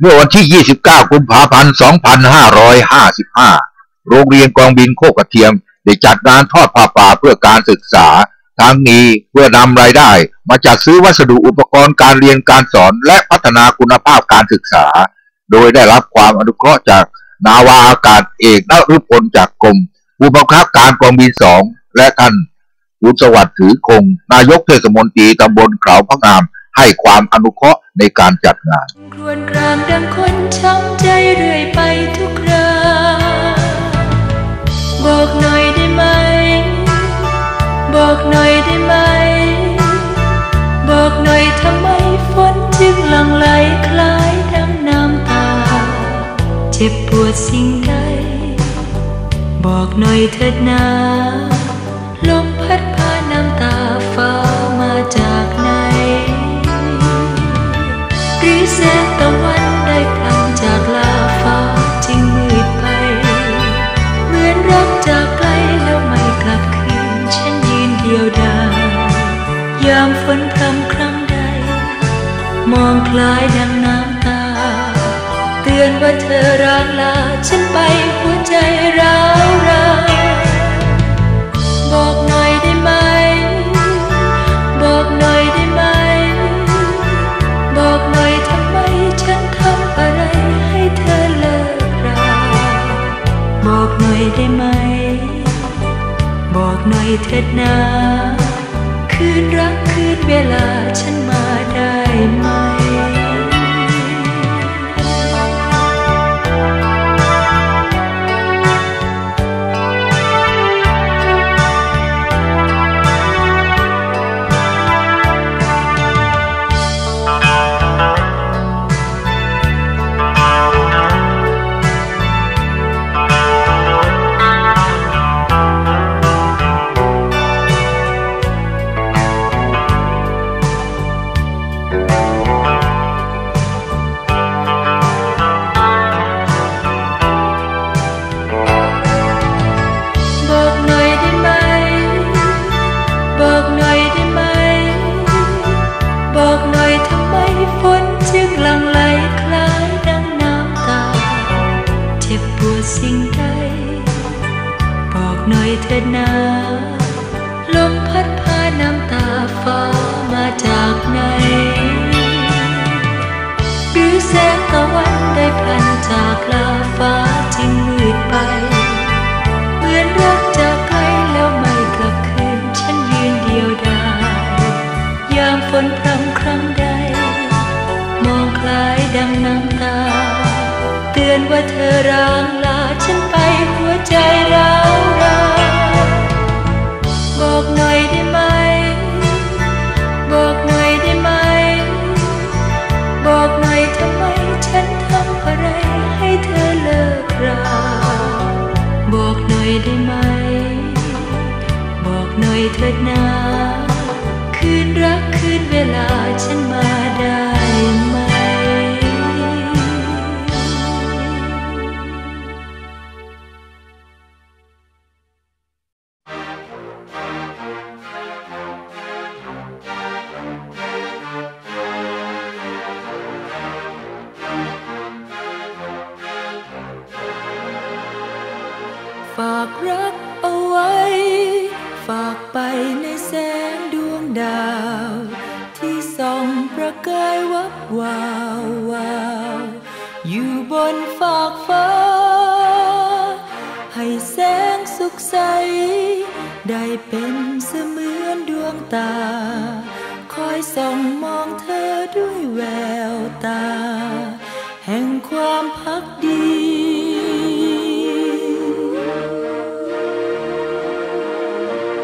เมื่อวันที่ 29 กุมภาพันธ์ 2555 โรงเรียนกองบินโคกกระเทียม ได้จัดงานทอดผ้าป่าเพื่อการศึกษา ทั้งนี้เพื่อนำรายได้ มาจัดซื้อวัสดุอุปกรณ์การเรียนการสอนและพัฒนาคุณภาพการศึกษา โดยได้รับความอนุเคราะห์จากนาวาอากาศเอกนฤพลจากกรมผู้บังคับการกองบินสองและท่านอุสวัสดิ์ถือคง นายกเทศมนตรีตำบลเขาพระงาม ให้ความอนุเคราะห์ในการจัดงานครวญครางดังคนช้ำใจเรื่อยไปทุกคราบอกหน่อยได้ไหม บอกหน่อยได้ไหม บอกหน่อยทำไมฝนจึงหลั่งไหลคล้ายดังน้ำตา เจ็บปวดสิ่งใดบอกหน่อยเถิดนา แสงตะวันได้พลันจากลาฟ้าจึงมืดไป เหมือนรักจากไกลแล้วไม่กลับคืน ฉันยืนเดียวดายยามฝนพรำครั้งใด มองคล้ายดังน้ำตา เตือนว่าเธอร้างลาฉันไปหัวใจ เถิดนา คืนรักคืนเวลาฉันมาได้ไหม หน่อยเถิดนาลมพัดพาน้ำตาฟ้ามาจากไหน หรือแสงตะวันได้พลันจากลาฟ้าจึงมืดไป เหมือนรักจากไกลแล้วไม่กลับคืน ฉันยืนเดียวดายยามฝนพรำครั้งใด มองคล้ายดังน้ำตา เตือนว่าเธอร้างลาฉันไปหัวใจร้าวรา บอกหน่อยได้ไหม บอกหน่อยได้ไหม บอกหน่อยทำไมฉันทำอะไรให้เธอเลิกราบอกหน่อยได้ไหม บอกหน่อยเถิดนา คืนรักคืนเวลาฉัน ใส ได้เป็นเสมือนดวงตา คอยส่องมองเธอด้วยแววตา แห่งความพักดี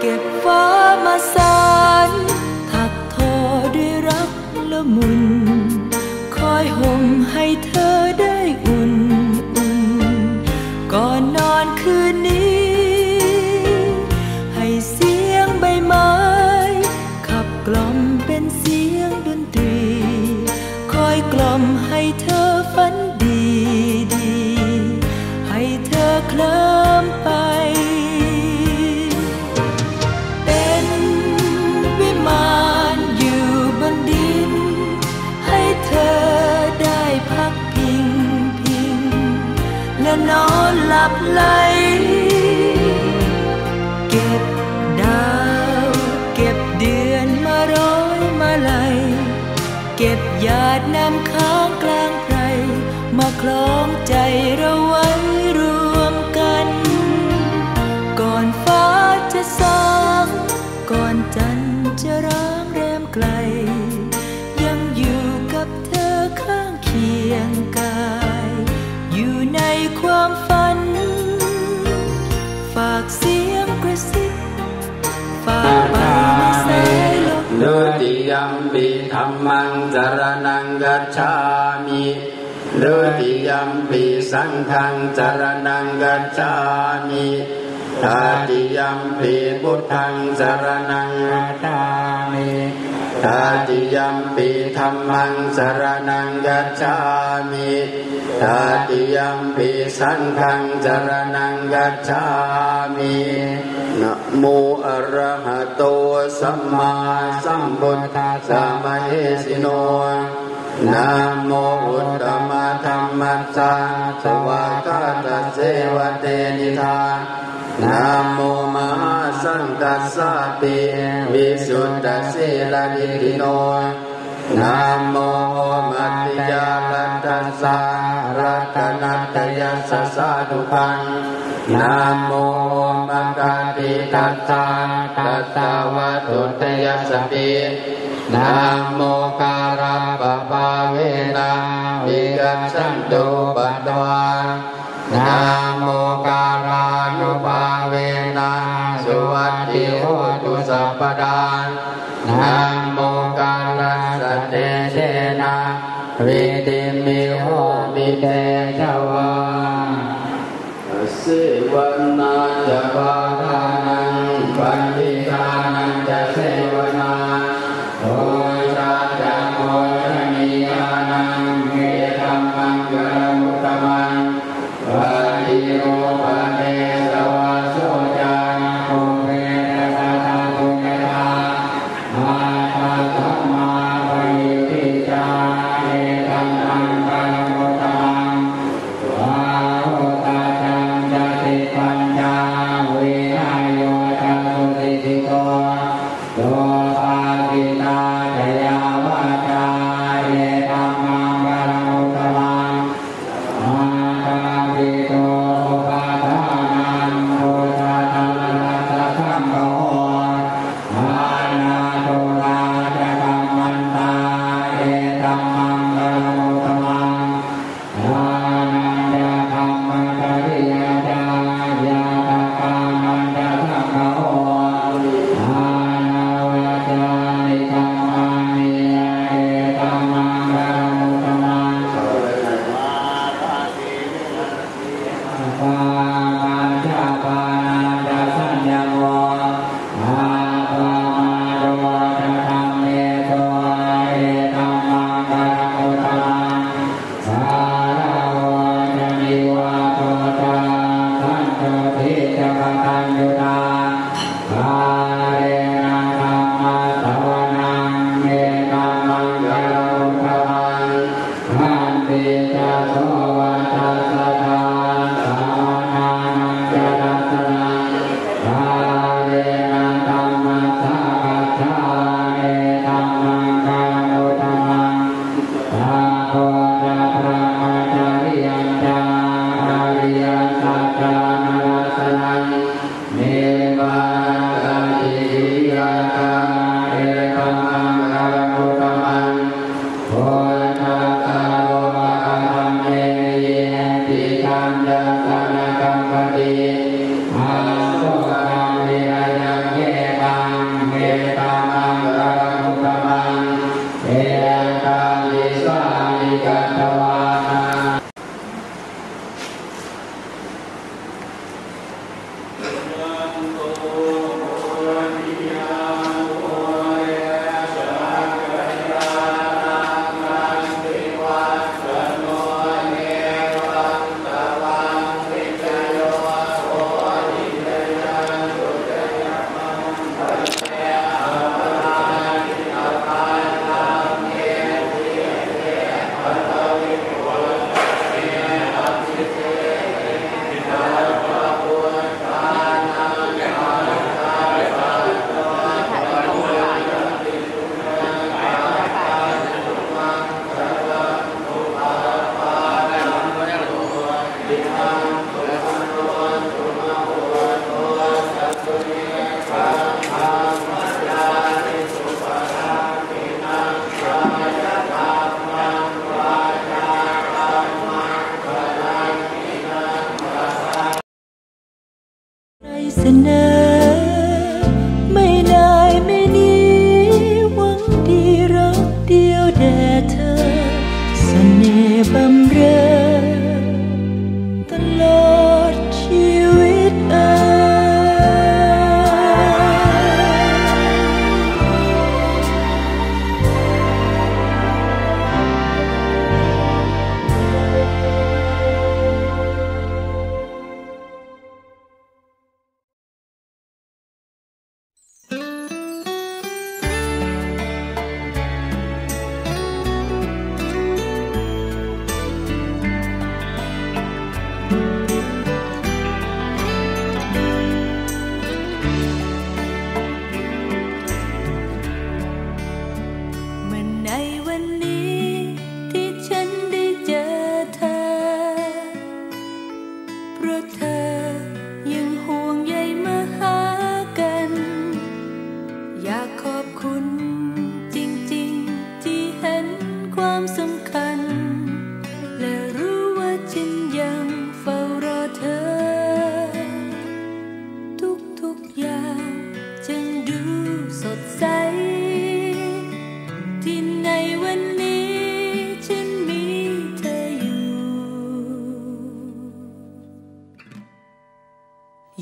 เก็บฟ้ามาสารถักทอด้วยรักละมุน คอยห่มให้เธอ กล่อมให้เธอฝันดีดี ให้เธอเคลิ้มไป เป็นวิมานอยู่บนดิน ให้เธอได้พักพิจะนอนหลับไหลเก็บดาว เก็บเดือนมาร้อยมาลัย เก็บหยาดน้ำค้างกลางไพรมาคล้องใจเราไว้รวมกัน ก่อนฟ้าจะสางก่อนจันทร์จะร้างแรมไกล ยังอยู่กับเธอข้างเคียงกาย อยู่ในความฝัน ฝากเสียงกระซิบฝากไปในสายลมดุติ ยัมปิธรรมังจรณังกัจฉามิดุติยัมปิสังฆังจรณังกัจฉามิตาติยัมปิพุทธังจรณังกัจฉามิ ตาติยัมปิธรรมังจรณังกัจฉามิตาติยัมปิสังฆังจรณังกัจฉามินะโมอะระหะโตสัมมาสัมพุทธัสสะมะเหสิโนนะโมอุตตมะธรรมัสสะสวากาตเสวะเตนิธานะโมมหา สังกัสสะติวิสุทธสีลนิธิโนนะโมมัตติยาลัตัสสะรัตนัตยัสสะสะทุพังนะโมมังกาติตัสสะตัสสะวะตุตยัสสปินะโมการะปปะเวนะวิกัสสันตุปัตวา โหตุสัพพดานะโมการะสะเตเชนะวิติมิโหมิเต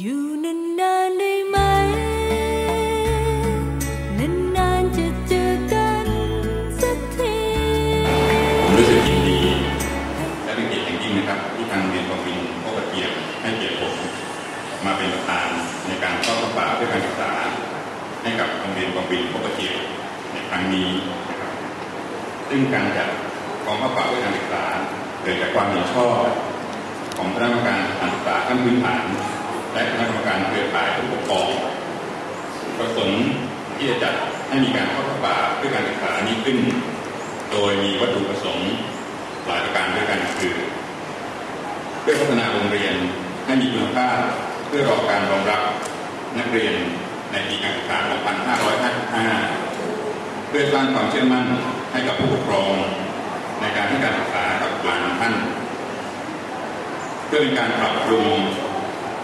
อยู่นานๆได้ไหม นานๆจะเจอกันสักทีผมรู้สึกยินดี และเป็นเกียรติอย่างยิ่งนะครับ ที่ทางเรียนประวินก็กระเกียรติให้เกียรติผมมาเป็นประธานในการต้อนรับปาเพื่อการศึกษา ให้กับโรงเรียนประวินก็กระเกียรติในครั้งนี้นะครับ ซึ่งการจัดกองป่าเพื่อการศึกษาเกิดจากความเห็นชอบ ของคณะกรรมการศึกษาขั้นพื้นฐาน และคณะกรรมการเครือข่ายผู้ปกครองประสงค์ที่จะจัดให้มีการเข้าป่าเพื่อการศึกษานี้ขึ้น โดยมีวัตถุประสงค์หลายประการด้วยกันคือ เพื่อพัฒนาโรงเรียนให้มีคุณภาพเพื่อรอการรองรับนักเรียนในปีการศึกษา 2555 เพื่อสร้างความเชื่อมั่นให้กับผู้ปกครอง ในการให้การศึกษากับหลานท่าน เพื่อเป็นการปรับปรุง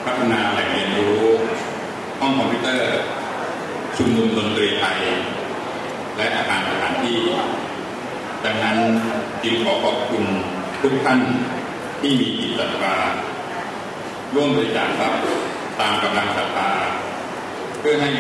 พัฒนาแหล่งเรียนรู้ ห้องคอมพิวเตอร์ ชุมนุมดนตรีไทย และอาคารสถานที่ ดังนั้นจึงขอขอบคุณทุกท่านที่มีจิตศรัทธาร่วมบริจาคทรัพย์ตามกำลังศรัทธาเพื่อให้